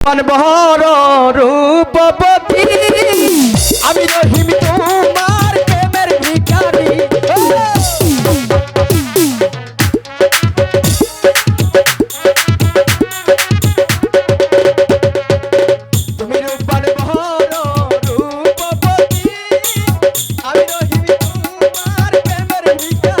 আমার বহর রূপবতী আমি রহিম তোমার প্রেমের ভিখারি। তুমি রূপার আমি রহিম তোমার প্রেমের ভিখারি।